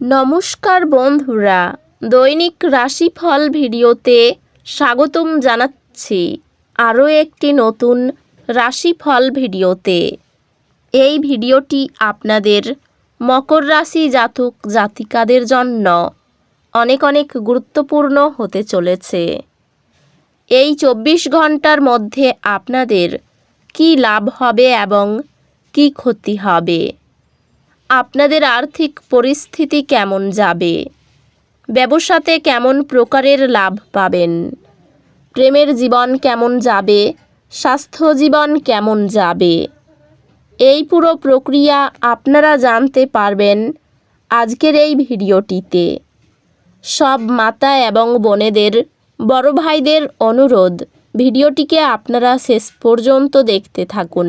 নমস্কার বন্ধুরা। দৈনিক রাশিফল ভিডিওতে স্বাগতম জানাচ্ছি আরও একটি নতুন রাশিফল ভিডিওতে। এই ভিডিওটি আপনাদের মকর রাশি জাতক জাতিকাদের জন্য অনেক অনেক গুরুত্বপূর্ণ হতে চলেছে। এই চব্বিশ ঘণ্টার মধ্যে আপনাদের কি লাভ হবে এবং কি ক্ষতি হবে? আপনাদের আর্থিক পরিস্থিতি কেমন যাবে? ব্যবসাতে কেমন প্রকারের লাভ পাবেন? প্রেমের জীবন কেমন যাবে? স্বাস্থ্য জীবন কেমন যাবে? এই পুরো প্রক্রিয়া আপনারা জানতে পারবেন আজকের এই ভিডিওটিতে। সব মাতা এবং বোনেদের, বড় ভাইদের অনুরোধ, ভিডিওটিকে আপনারা শেষ পর্যন্ত দেখতে থাকুন।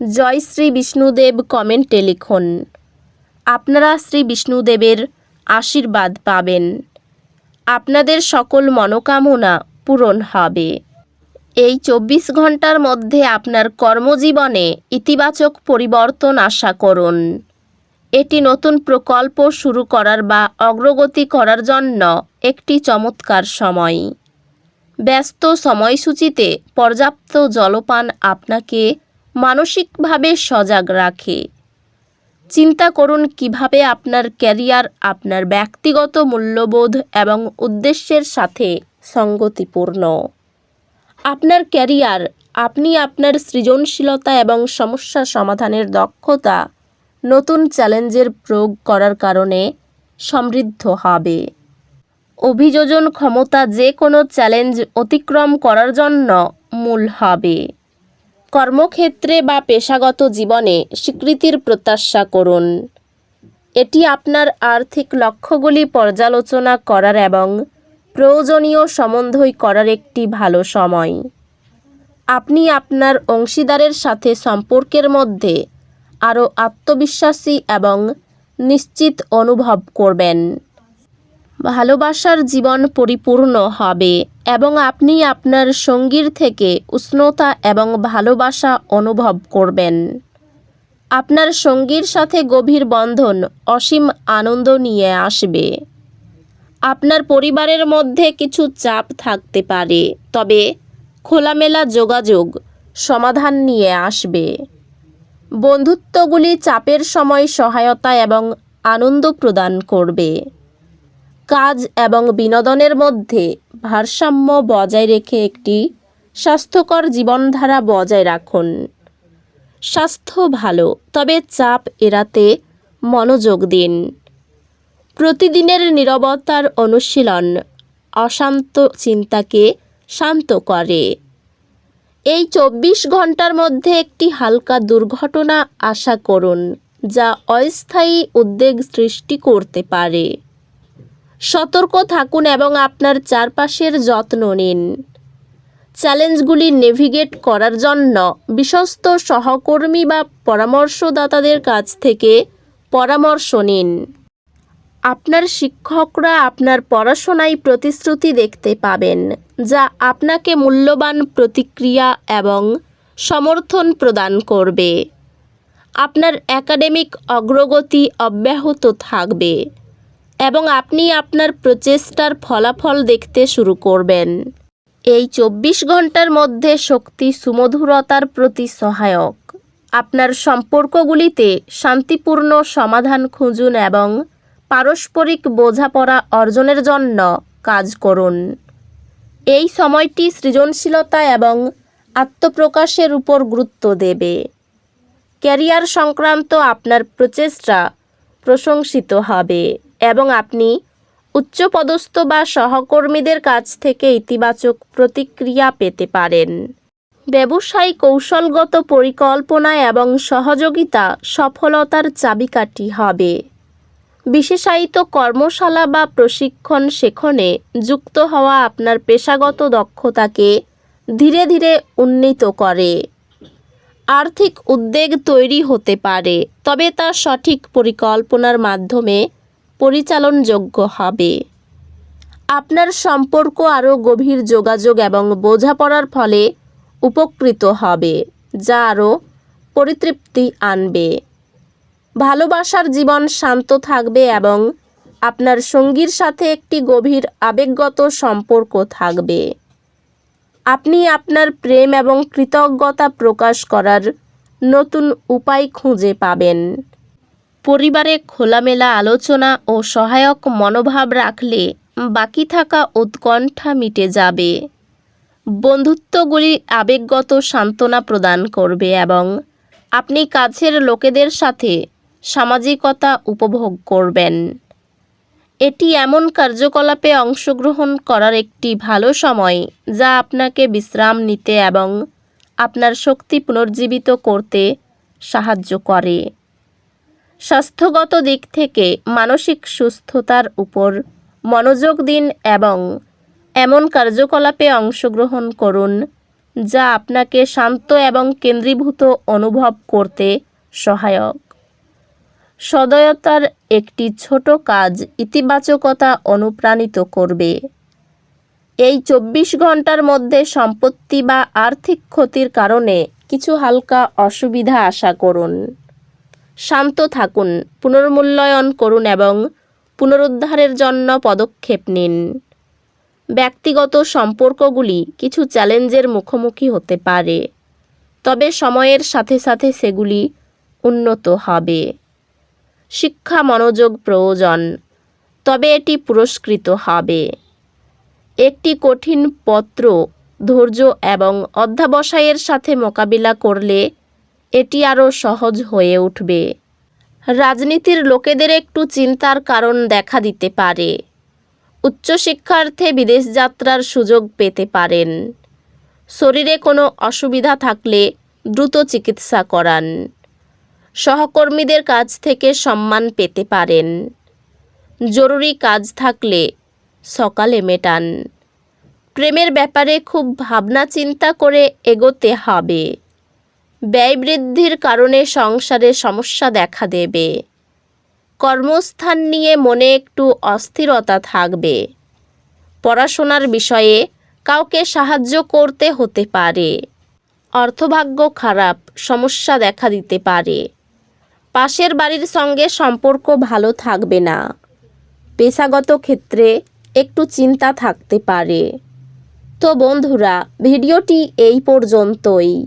জয় শ্রী বিষ্ণুদেব কমেন্টে লিখুন, আপনারা শ্রী বিষ্ণুদেবের আশীর্বাদ পাবেন। আপনাদের সকল মনোকামনা পূরণ হবে। এই চব্বিশ ঘণ্টার মধ্যে আপনার কর্মজীবনে ইতিবাচক পরিবর্তন আশা করুন। এটি নতুন প্রকল্প শুরু করার বা অগ্রগতি করার জন্য একটি চমৎকার সময়। ব্যস্ত সময়সূচিতে পর্যাপ্ত জলপান আপনাকে মানসিকভাবে সজাগ রাখে। চিন্তা করুন কীভাবে আপনার ক্যারিয়ার আপনার ব্যক্তিগত মূল্যবোধ এবং উদ্দেশ্যের সাথে সঙ্গতিপূর্ণ। আপনার ক্যারিয়ার, আপনি আপনার সৃজনশীলতা এবং সমস্যা সমাধানের দক্ষতা নতুন চ্যালেঞ্জের প্রয়োগ করার কারণে সমৃদ্ধ হবে। অভিযোজন ক্ষমতা যে কোনো চ্যালেঞ্জ অতিক্রম করার জন্য মূল হবে। কর্মক্ষেত্রে বা পেশাগত জীবনে স্বীকৃতির প্রত্যাশা করুন। এটি আপনার আর্থিক লক্ষ্যগুলি পর্যালোচনা করার এবং প্রয়োজনীয় সম্বন্ধই করার একটি ভালো সময়। আপনি আপনার অংশীদারের সাথে সম্পর্কের মধ্যে আরও আত্মবিশ্বাসী এবং নিশ্চিত অনুভব করবেন। ভালোবাসার জীবন পরিপূর্ণ হবে এবং আপনি আপনার সঙ্গীর থেকে উষ্ণতা এবং ভালোবাসা অনুভব করবেন। আপনার সঙ্গীর সাথে গভীর বন্ধন অসীম আনন্দ নিয়ে আসবে। আপনার পরিবারের মধ্যে কিছু চাপ থাকতে পারে, তবে খোলামেলা যোগাযোগ সমাধান নিয়ে আসবে। বন্ধুত্বগুলি চাপের সময় সহায়তা এবং আনন্দ প্রদান করবে। কাজ এবং বিনোদনের মধ্যে ভারসাম্য বজায় রেখে একটি স্বাস্থ্যকর জীবনধারা বজায় রাখুন। স্বাস্থ্য ভালো, তবে চাপ এড়াতে মনোযোগ দিন। প্রতিদিনের নীরবতার অনুশীলন অশান্ত চিন্তাকে শান্ত করে। এই চব্বিশ ঘণ্টার মধ্যে একটি হালকা দুর্ঘটনা আশা করুন, যা অস্থায়ী উদ্বেগ সৃষ্টি করতে পারে। সতর্ক থাকুন এবং আপনার চারপাশের যত্ন নিন। চ্যালেঞ্জগুলি নেভিগেট করার জন্য বিশ্বস্ত সহকর্মী বা পরামর্শদাতাদের কাছ থেকে পরামর্শ নিন। আপনার শিক্ষকরা আপনার পড়াশোনায় প্রতিশ্রুতি দেখতে পাবেন, যা আপনাকে মূল্যবান প্রতিক্রিয়া এবং সমর্থন প্রদান করবে। আপনার একাডেমিক অগ্রগতি অব্যাহত থাকবে। এবং আপনি আপনার প্রচেষ্টার ফলাফল দেখতে শুরু করবেন। এই চব্বিশ ঘণ্টার মধ্যে শক্তি সুমধুরতার প্রতি সহায়ক। আপনার সম্পর্কগুলিতে শান্তিপূর্ণ সমাধান খুঁজুন এবং পারস্পরিক বোঝাপড়া অর্জনের জন্য কাজ করুন। এই সময়টি সৃজনশীলতা এবং আত্মপ্রকাশের উপর গুরুত্ব দেবে। ক্যারিয়ার সংক্রান্ত আপনার প্রচেষ্টা প্রশংসিত হবে। এবং আপনি উচ্চপদস্থ বা সহকর্মীদের কাছ থেকে ইতিবাচক প্রতিক্রিয়া পেতে পারেন। ব্যবসায়ী কৌশলগত পরিকল্পনা এবং সহযোগিতা সফলতার চাবিকাঠি হবে। বিশেষায়িত কর্মশালা বা প্রশিক্ষণ সেখনে যুক্ত হওয়া আপনার পেশাগত দক্ষতাকে ধীরে ধীরে উন্নীত করে। আর্থিক উদ্বেগ তৈরি হতে পারে, তবে তা সঠিক পরিকল্পনার মাধ্যমে পরিচালনযোগ্য হবে। আপনার সম্পর্ক আরও গভীর যোগাযোগ এবং বোঝাপড়ার ফলে উপকৃত হবে, যা আরও পরিতৃপ্তি আনবে। ভালোবাসার জীবন শান্ত থাকবে এবং আপনার সঙ্গীর সাথে একটি গভীর আবেগগত সম্পর্ক থাকবে। আপনি আপনার প্রেম এবং কৃতজ্ঞতা প্রকাশ করার নতুন উপায় খুঁজে পাবেন। পরিবারে খোলামেলা আলোচনা ও সহায়ক মনোভাব রাখলে বাকি থাকা উৎকণ্ঠা মিটে যাবে। বন্ধুত্বগুলি আবেগগত সান্ত্বনা প্রদান করবে এবং আপনি কাছের লোকেদের সাথে সামাজিকতা উপভোগ করবেন। এটি এমন কার্যকলাপে অংশগ্রহণ করার একটি ভালো সময় যা আপনাকে বিশ্রাম নিতে এবং আপনার শক্তি পুনর্জীবিত করতে সাহায্য করে। স্বাস্থ্যগত দিক থেকে মানসিক সুস্থতার উপর মনোযোগ দিন এবং এমন কার্যকলাপে অংশগ্রহণ করুন যা আপনাকে শান্ত এবং কেন্দ্রীভূত অনুভব করতে সহায়ক। সদয়তার একটি ছোট কাজ ইতিবাচকতা অনুপ্রাণিত করবে। এই চব্বিশ ঘণ্টার মধ্যে সম্পত্তি বা আর্থিক ক্ষতির কারণে কিছু হালকা অসুবিধা আশা করুন। শান্ত থাকুন, পুনর্মূল্যায়ন করুন এবং পুনরুদ্ধারের জন্য পদক্ষেপ নিন। ব্যক্তিগত সম্পর্কগুলি কিছু চ্যালেঞ্জের মুখোমুখি হতে পারে, তবে সময়ের সাথে সাথে সেগুলি উন্নত হবে। শিক্ষা মনোযোগ প্রয়োজন, তবে এটি পুরস্কৃত হবে। একটি কঠিন পত্র ধৈর্য এবং অধ্যাবসায়ের সাথে মোকাবিলা করলে এটি আরও সহজ হয়ে উঠবে। রাজনীতির লোকেদের একটু চিন্তার কারণ দেখা দিতে পারে। উচ্চশিক্ষার্থে বিদেশ যাত্রার সুযোগ পেতে পারেন। শরীরে কোনো অসুবিধা থাকলে দ্রুত চিকিৎসা করান। সহকর্মীদের কাছ থেকে সম্মান পেতে পারেন। জরুরি কাজ থাকলে সকালে মেটান। প্রেমের ব্যাপারে খুব ভাবনা চিন্তা করে এগোতে হবে। ব্যয় বৃদ্ধির কারণে সংসারে সমস্যা দেখা দেবে। কর্মস্থান নিয়ে মনে একটু অস্থিরতা থাকবে। পড়াশোনার বিষয়ে কাউকে সাহায্য করতে হতে পারে। অর্থভাগ্য খারাপ, সমস্যা দেখা দিতে পারে। পাশের বাড়ির সঙ্গে সম্পর্ক ভালো থাকবে না। পেশাগত ক্ষেত্রে একটু চিন্তা থাকতে পারে। তো বন্ধুরা, ভিডিওটি এই পর্যন্তই।